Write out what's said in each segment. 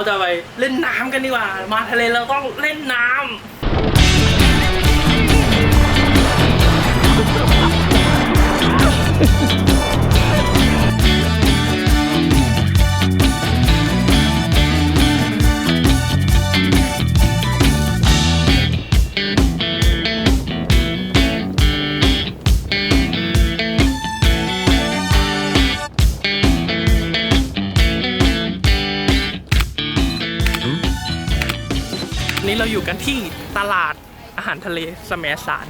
เราจะไปเล่นน้ำกันดีกว่า มาทะเลเราต้องเล่นน้ำ เราอยู่กันที่ตลาดอาหารทะเลสมสารเ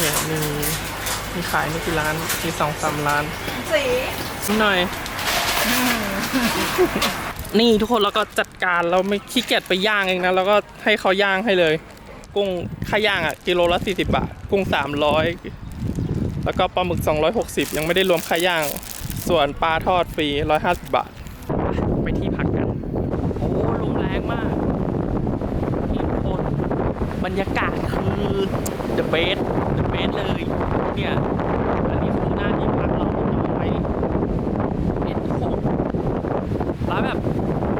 นี่ยมีมีขายไม่กี่ร้าน มีสองสามร้านสีนิดหน่อย นี่ทุกคนเราก็จัดการเราไม่ขี้เกียจไปย่างเองนะเราก็ให้เขาย่างให้เลย กุ้งค่าย่างอะกิโลละ40 บาท กุ้ง 300 แล้วก็ปลาหมึก 260 ยังไม่ได้รวมค่าย่าง ส่วนปลาทอดฟรี 150 บาท ไปที่พักกัน โอ้ลมแรงมากนี่ทุกคนบรรยากาศคือ the best the best เลย เนี่ย อันนี้คือหน้าที่พักเราที่จองไว้เอ็ดหกแล้วแบบ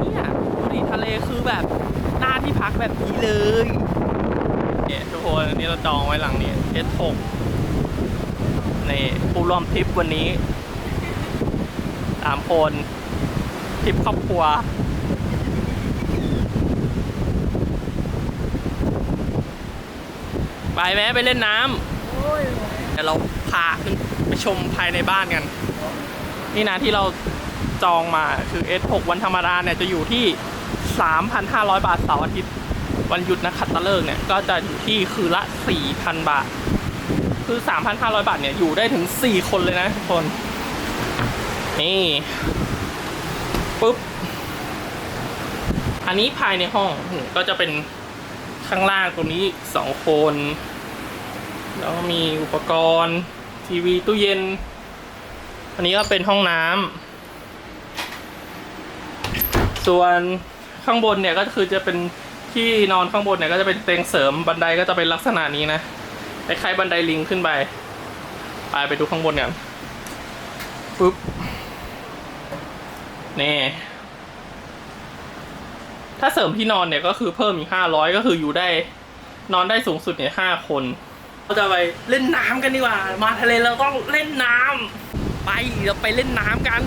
เนี่ยดูดิทะเลคือแบบหน้าที่พักแบบนี้เลยเนี่ยทุกคนอันนี้เราจองไว้หลังนี้ S6 นี่ผู้ร่วมทริปวันนี้ สามคนทริปครอบครัว ไปไหมไปเล่นน้ำเดี๋ยวเราพาขึ้นไปชมภายในบ้านกัน นี่นะที่เราจองมาคือ S6 วันธรรมดาเนี่ยจะอยู่ที่ 3,500 บาทเสาร์อาทิตย์วันหยุดนักขัตฤกษ์เนี่ย ก็จะอยู่ที่คือละ 4,000 บาท คือ 3,500 บาทเนี่ย อยู่ได้ถึง 4 คนเลยนะทุกคน นี่ปุ๊บ อันนี้ภายในห้องก็จะเป็นข้างล่างตรงนี้สองคน แล้วก็มีอุปกรณ์ ทีวีตู้เย็น อันนี้ก็เป็นห้องน้ำส่วนข้างบนเนี่ยก็คือจะเป็นที่นอนข้างบนเนี่ยก็จะเป็นเตียงเสริมบันไดก็จะเป็นลักษณะนี้นะคล้ายๆบันไดลิงขึ้นไปไปไปดูข้างบนกันปุ๊บ นี่ถ้าเสริมที่นอนเนี่ยก็คือเพิ่มอีกห้าร้อยก็คืออยู่ได้ นอนได้สูงสุดเนี่ยห้าคน เราจะไปเล่นน้ำกันดีกว่า มาทะเลเราต้องเล่นน้ำไปเราไปเล่นน้ำกัน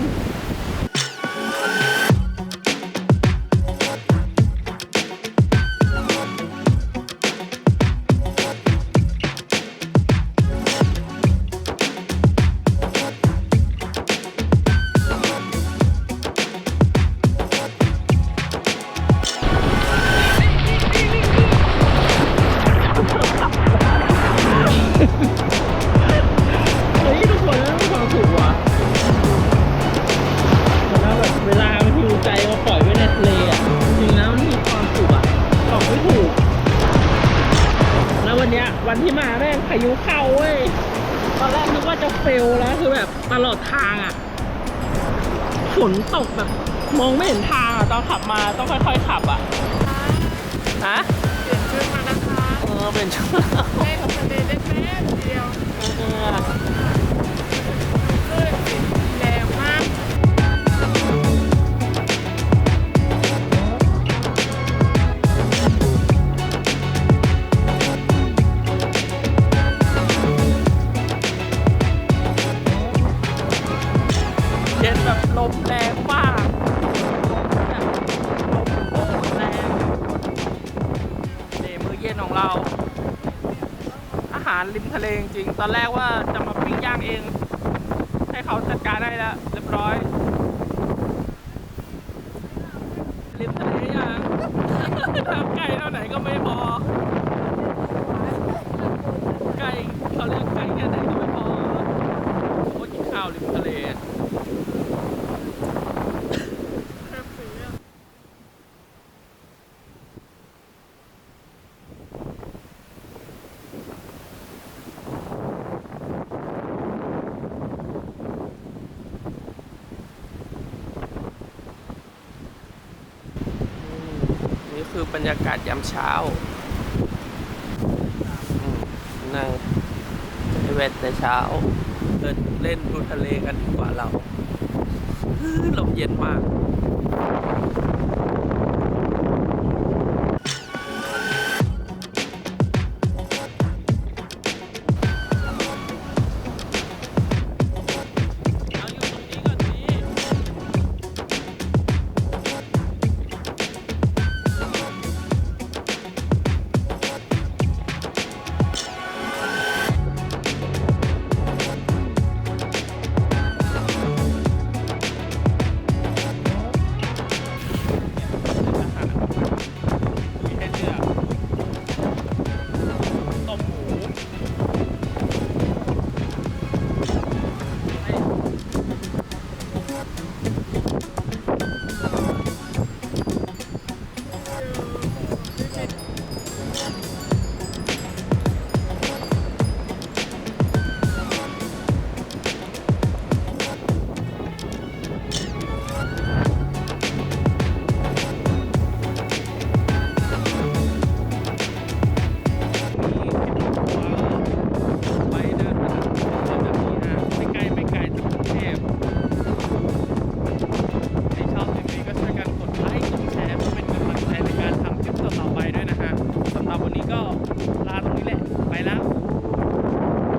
วันเนี้ยวันที่มาแม่งพายุเข้าเว้ยตอนแรกนึกว่าจะเฟลแล้วคือแบบตลอดทางอะฝนตกแบบมองไม่เห็นทางอะตอนขับมาต้องค่อยๆขับอะฮะเปลี่ยนชุดมานะคะเออเป็นช่วงเล่นทะเลได้แป๊บ ลมแรงมากลมโคตรแรงเดมือเย็นของเรา อาหารริมทะเลจริงๆตอนแรกว่าจะมาปิ้งย่างเอง ให้เขาจัดการได้แล้วเรียบร้อย ริมทะเลยังทำไก่เท่าไหนก็ไม่พอ ไก่เขาเรียกไก่แค่ไหนก็ไม่พอโอ้ยกินข้าวริมทะเล นี่ คือบรรยากาศยามเช้านั่งเวทแต่เช้า เดินเล่นดูทะเลกันดีกว่าเราลมเย็นมาก